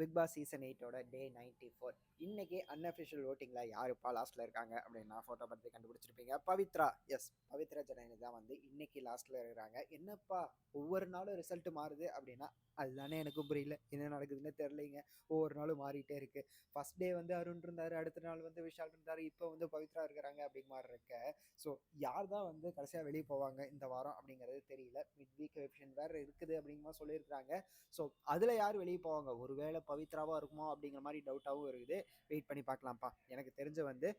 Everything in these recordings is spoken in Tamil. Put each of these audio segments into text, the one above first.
பிக் பாஸ் சீசன் எயிட்டோட டே நைன்டி ஃபோர் இன்னைக்கு அன்அஃபிஷியல் ஓட்டிங்கில் யாருப்பா லாஸ்ட்டில் இருக்காங்க அப்படின்னு நான் ஃபோட்டோ பார்த்து கண்டுபிடிச்சிருப்பீங்க. பவித்ரா எஸ் பவித்ரா ஜனனி தான் வந்து இன்னைக்கு லாஸ்ட்டில் இருக்கிறாங்க. என்னப்பா ஒவ்வொரு நாளும் ரிசல்ட் மாறுது அப்படின்னா அதுதானே எனக்கும் புரியல. என்ன நடக்குதுன்னு தெரிலிங்க ஒவ்வொரு நாளும் மாறிட்டே இருக்கு. ஃபர்ஸ்ட் டே வந்து அருண் இருந்தார் அடுத்த நாள் வந்து விஷால் இருந்தார் இப்போ வந்து பவித்ரா இருக்கிறாங்க அப்படிங்க மாதிரி இருக்க. ஸோ யார் தான் வந்து கடைசியாக வெளியே போவாங்க இந்த வாரம் அப்படிங்கிறது தெரியல. மிட் வீக் வெப்ஷன் வேறு இருக்குது அப்படிங்கிற மாதிரி சொல்லியிருக்கிறாங்க. ஸோ அதில் யார் வெளியே போவாங்க? ஒருவேளை பவித்ராவாக இருக்குமோ அப்படிங்கிற மாதிரி டவுட்டாகவும் இருக்குது. வெயிட் பண்ணி பார்க்கலாம்ப்பா. எனக்கு தெரிஞ்ச வந்து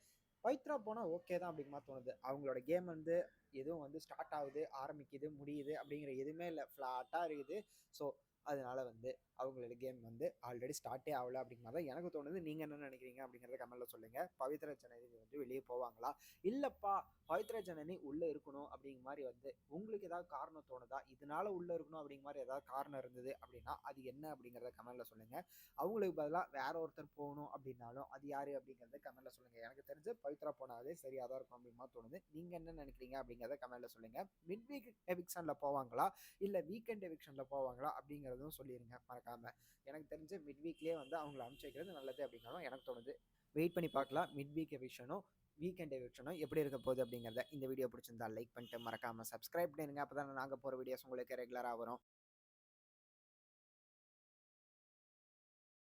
பவித்ரா போனால் ஓகே தான் அப்படிங்கிற மாதிரி தோணுது. அவங்களோட கேம் வந்து எதுவும் வந்து ஸ்டார்ட் ஆகுது ஆரம்பிக்குது முடியுது அப்படிங்கிற எதுவுமே இல்லை. ஃப்ளாட்டாக இருக்குது. ஸோ அதனால வந்து அவங்களோட கேம் வந்து ஆல்ரெடி ஸ்டார்ட்டே ஆகல அப்படிங்கிற மாதிரி தான் எனக்கு தோணுது. நீங்கள் என்ன நினைக்கிறீங்க அப்படிங்கிறத கமெண்ட்டில் சொல்லுங்கள் பவித்ரா ஜனனி வந்து வெளியே போவாங்களா? இல்லைப்பா பவித்ரா ஜனனி உள்ளே இருக்கணும் அப்படிங்கிற மாதிரி வந்து உங்களுக்கு ஏதாவது காரணம் தோணுதா? இதனால உள்ளே இருக்கணும் அப்படிங்கிற மாதிரி ஏதாவது காரணம் இருந்தது அப்படின்னா அது என்ன அப்படிங்கிறத கமெண்ட்டில் சொல்லுங்கள் அவங்களுக்கு பதிலாக வேற ஒருத்தர் போகணும் அப்படின்னாலும் அது யார் அப்படிங்கிறத கமெண்ட்டில் சொல்லுங்கள் எனக்கு தெரிஞ்சு பவித்ரா போனாலே சரியாக தான் இருக்கும் அப்படிங்கிற தோணுது. நீங்கள் என்ன நினைக்கிறீங்க அப்படிங்கிறத கமெண்ட்டில் சொல்லுங்கள் மிட் வீக் எவிக்ஷனில் போவாங்களா? இல்லை வீக்கெண்ட் எவிக்ஷனில் போவாங்களா அப்படிங்கிறதும் சொல்லிடுங்க மறக்காம. எனக்கு தெரிஞ்ச மிட் வீக்லேயே வந்து அவங்கள அனுப்பிச்சி வைக்கிறது நல்லது அப்படிங்கிறதும் எனக்கு தோணுது. வெயிட் பண்ணி பார்க்கலாம். மிட் வீக் எவிஷனும் வீக்கெண்ட் எவிக்ஷனும் எப்படி இருக்க போகுது அப்படிங்கிறத. இந்த வீடியோ பிடிச்சிருந்தா லைக் பண்ணிட்டு மறக்காமல் சப்ஸ்கிரைப் பண்ணிடுங்க அப்போ தான் நாங்கள் போகிற வீடியோஸ் உங்களுக்கு ரெகுலராக வரும்.